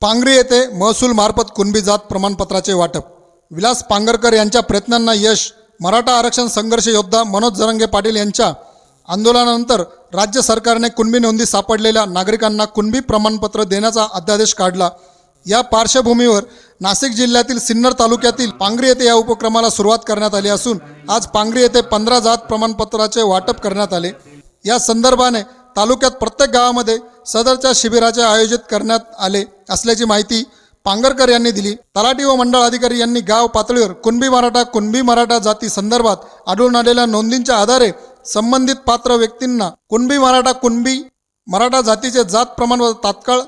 पांगरी येथे महसूल मार्फत कुणबी जात प्रमाणपत्राचे वाटप. विलास पांगरकर यांच्या प्रयत्नांना यश मराठा आरक्षण संघर्ष योद्धा मनोज जरंगे पाटील यांच्या आंदोलनानंतर राज्य सरकारने कुणबी नोंदी सापडलेल्या नागरिकांना कुणबी प्रमाणपत्र देण्याचा अध्यादेश काढला. या पार्श्वभूमीवर नाशिक जिल्ह्यातील सिन्नर तालुक्यातील पांगरी येथे या उपक्रमाला सुरुवात करण्यात आली असून आज पांगरी येथे पंधरा जात प्रमाणपत्राचे वाटप करण्यात आले. या संदर्भाने तालुक्यात प्रत्येक गावामध्ये सदरच्या शिबिराचे आयोजित करण्यात आले. असल्याची माहिती पांगरकर यांनी दिली. तलाठी व मंडळ अधिकारी यांनी गाव पातळीवर कुणबी मराठा कुणबी मराठा जाती संदर्भात आढळून आलेल्या नोंदींच्या आधारे संबंधित पात्र व्यक्तींना कुणबी मराठा कुणबी मराठा जातीचे जात प्रमाणपत्र तात्काळ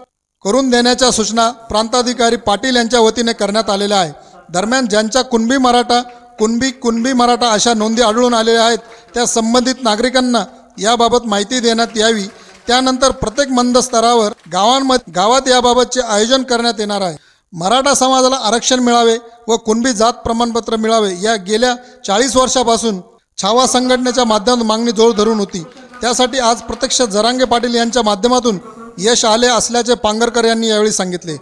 करून देण्याच्या सूचना प्रांताधिकारी पाटील यांच्या वतीने करण्यात आलेल्या आहे दरम्यान ज्यांच्या कुणबी मराठा कुणबी कुणबी मराठा अशा नोंदी आढळून आलेल्या आहेत त्या संबंधित नागरिकांना याबाबत माहिती देण्यात यावी त्यानंतर प्रत्येक मंद स्तरावर गावांमध्ये गावात याबाबतचे आयोजन करण्यात येणार आहे. मराठा समाजाला आरक्षण मिळावे व कुणबी जात प्रमाणपत्र मिळावे या गेल्या चाळीस वर्षापासून छावा संघटनेच्या माध्यमातून मागणी जोर धरून होती. त्यासाठी आज प्रत्यक्ष जरांगे पाटील यांच्या माध्यमातून यश आले असल्याचे पांगरकर यांनी यावेळी सांगितले.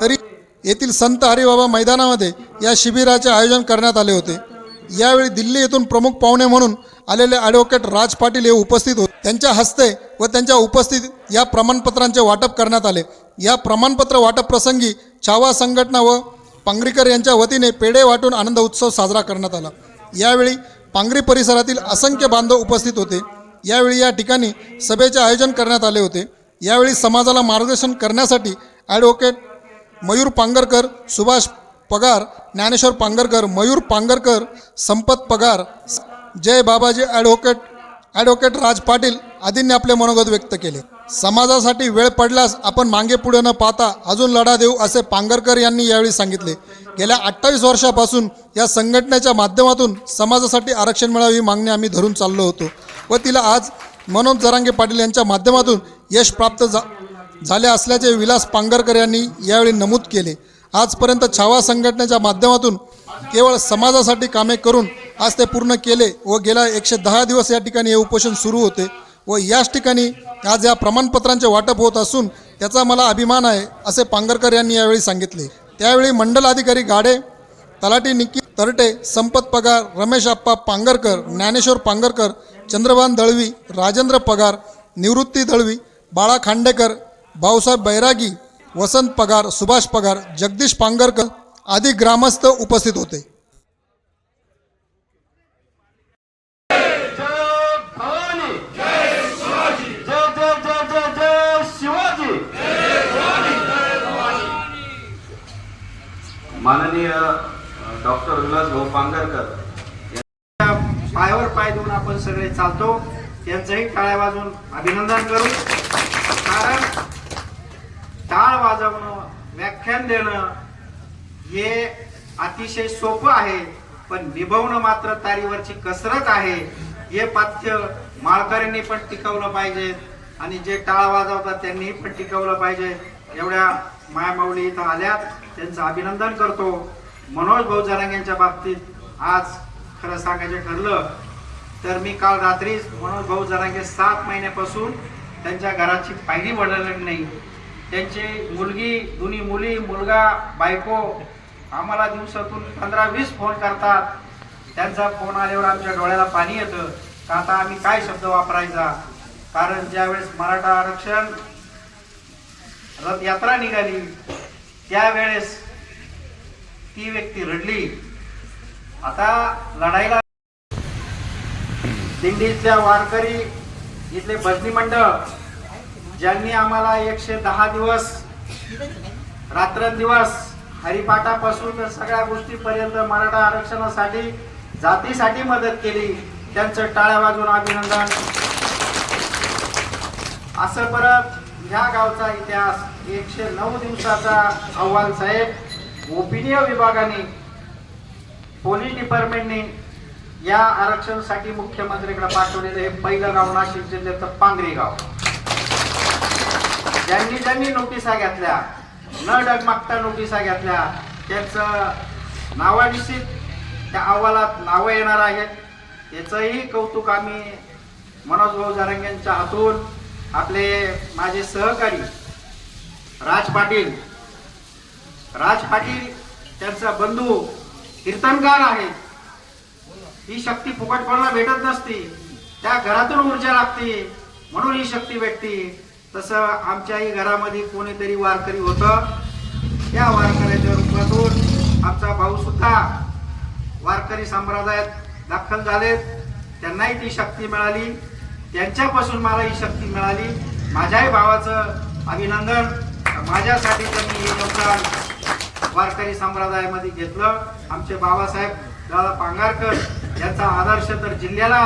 तरी येथील संत हरिबाबा मैदानामध्ये या शिबिराचे आयोजन करण्यात आले होते. यावेळी दिल्ली येथून प्रमुख पाहुणे म्हणून आलेले ॲडव्होकेट राज पाटील हे उपस्थित होते. त्यांच्या हस्ते व त्यांच्या उपस्थित या प्रमाणपत्रांचे वाटप करण्यात आले. या प्रमाणपत्र वाटप प्रसंगी छावा संघटना व पांगरीकर यांच्या वतीने पेढे वाटून आनंद उत्सव साजरा करण्यात आला. यावेळी पांगरी परिसरातील असंख्य बांधव उपस्थित होते. यावेळी या ठिकाणी सभेचे आयोजन करण्यात आले होते. यावेळी समाजाला मार्गदर्शन करण्यासाठी ॲडव्होकेट मयूर पांगरकर सुभाष पगार ज्ञानेश्वर पांगरकर मयूर पांगरकर संपत पगार जय बाबाजी ॲडव्होकेट ॲडव्होकेट राज पाटील आदींनी आपले मनोगत व्यक्त केले. समाजासाठी वेळ पडल्यास आपण मागे पुढे न पाहता अजून लढा देऊ असे पांगरकर यांनी यावेळी सांगितले. गेल्या अठ्ठावीस वर्षापासून या संघटनेच्या माध्यमातून समाजासाठी आरक्षण मिळावी ही मागणी आम्ही धरून चाललो होतो व तिला आज मनोज जरांगे पाटील यांच्या माध्यमातून यश प्राप्त झा झाले असल्याचे विलास पांगरकर यांनी यावेळी नमूद केले. आजपर्यंत छावा संघटनेच्या माध्यमातून केवळ समाजासाठी कामे करून आज ते पूर्ण केले व गेल्या एकशे दहा दिवस या ठिकाणी हे उपोषण सुरू होते व याच ठिकाणी आज या प्रमाणपत्रांचे वाटप होत असून त्याचा मला अभिमान आहे असे पांगरकर यांनी यावेळी सांगितले. त्यावेळी मंडल अधिकारी गाडे तलाटी निकी तरटे संपत पगार रमेश आप्पा पांगरकर ज्ञानेश्वर पांगरकर चंद्रभान दळवी राजेंद्र पगार निवृत्ती दळवी बाळा खांडेकर भाऊसाहेब बैरागी वसंत पगार सुभाष पगार जगदीश पांगरकर आदी ग्रामस्थ उपस्थित होते. माननीय डॉक्टर विलास भाऊ पांगरकर पायावर पाय देऊन आपण सगळे चालतो. त्यांचंही टाळ्या वाजून अभिनंदन करू. कारण टाळ वाजवणं व्याख्यान देणं हे अतिशय सोपं आहे पण निभवणं मात्र तारीवरची कसरत आहे. हे पाथ्य माळकऱ्यांनी पण टिकवलं पाहिजे आणि जे टाळ वाजवतात त्यांनीही पण टिकवलं पाहिजे. एवढ्या मायामाऊली इथं आल्यात. त्यांचं अभिनंदन करतो. मनोज भाऊ जरांग यांच्या बाबतीत आज खरं सांगायचं ठरलं तर मी काल रात्रीच मनोज भाऊ जरांगे सात महिन्यापासून त्यांच्या घराची पायरी वळलेली नाही. त्यांची मुलगी दोन्ही मुली मुलगा बायको आम्हाला दिवसातून पंधरा वीस फोन करतात. त्यांचा फोन आल्यावर आमच्या डोळ्याला पाणी येतं. का आता आम्ही काय शब्द वापरायचा? कारण ज्यावेळेस मराठा आरक्षण रथयात्रा निघाली त्यावेळेस ती व्यक्ती रडली. आता लढाईला दिंडीतल्या वारकरी इथले भजनी मंडळ ज्यांनी आम्हाला एकशे दहा दिवस रात्रंदिवस हरिपाठापासून तर सगळ्या गोष्टीपर्यंत मराठा आरक्षणासाठी जातीसाठी मदत केली त्यांचं टाळ्या वाजून अभिनंदन. असं परत ह्या गावचा इतिहास एकशे नऊ दिवसाचा अहवाल साहेब ओपिनिय विभागाने पोलीस डिपार्टमेंटने या आरक्षणासाठी मुख्यमंत्रीकडे पाठवलेलं हे पहिलं गाव नाशिक जिल्ह्याचं पांगरी गाव. ज्यांनी ज्यांनी नोटिसा घेतल्या न डगमागता नोटिसा घेतल्या त्यांचं नावानिश्चित त्या अहवालात नावं येणार आहेत. याचंही कौतुक आम्ही मनोज भाऊ जारंग यांच्या हातून आपले माझे सहकारी राज पाटील राज पाटील त्यांचा बंधू कीर्तनकार आहे. ही शक्ती फुकटपणाला भेटत नसती. त्या घरातून ऊर्जा लागते म्हणून ही शक्ती भेटते. तसं आमच्याही घरामध्ये कोणीतरी वारकरी होतं. त्या वारकऱ्याच्या रूपातून आमचा भाऊसुद्धा वारकरी संप्रदायात दाखल झालेत. त्यांनाही ती शक्ती मिळाली. त्यांच्यापासून मला ही शक्ती मिळाली. माझ्याही भावाचं अभिनंदन. माझ्यासाठी त्यांनी हे योगदान वारकरी संप्रदायामध्ये घेतलं. आमचे बाबासाहेब दादा पांगारकर यांचा आदर्श तर जिल्ह्याला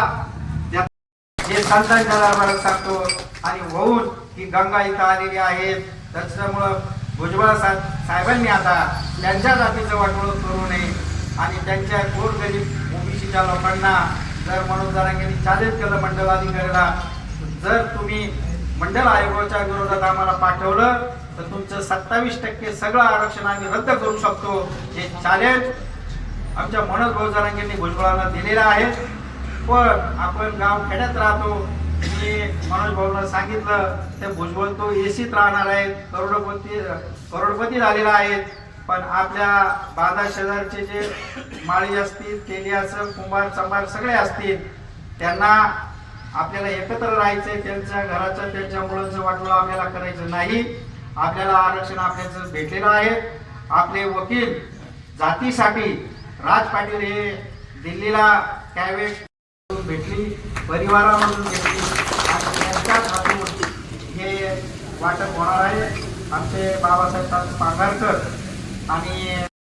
जे संतांच्या दरबारात सांगतो आणि होऊन ही गंगा इथं आलेली आहेत त्याच्यामुळं भुजबळ सा साहेबांनी आता त्यांच्या जातीचं वाटवणूक करू नये आणि त्यांच्या गोरगरीब ओबीसीच्या लोकांना जर मनोज जरांगेंनी चॅलेंज केलं मंडल अधिकाऱ्याला जर तुम्ही मंडल आयोगाच्या विरोधात आम्हाला पाठवलं तर तुमचं सत्तावीस टक्के सगळं आरक्षण आम्ही रद्द करू शकतो. हे चॅलेंज आमच्या मनोज भाऊ जरांगेंनी भुजबळांना दिलेलं आहे. पण आपण गाव खेड्यात राहतो. मी मनोज भाऊला सांगितलं ते भुजबळ तो एसीत राहणार आहे. करोडपती करोडपती झालेला आहे. पण आपल्या बाधा शेजारचे जे माळी असतील तेली कुंभार चंभार सगळे असतील त्यांना आपल्याला एकत्र राहायचं त्यांच्या घराचं त्यांच्या मुलांचं वाटलं आपल्याला करायचं नाही. आपल्याला आरक्षण आपल्याचं भेटलेलं आहे. आपले वकील जातीसाठी राज पाटील हे दिल्लीला त्यावेळेस भेटली. परिवारामधून भेटली. त्यांच्याच हातून हे वाटप होणार आहे. आमचे बाबासाहेब पांगारकर आणि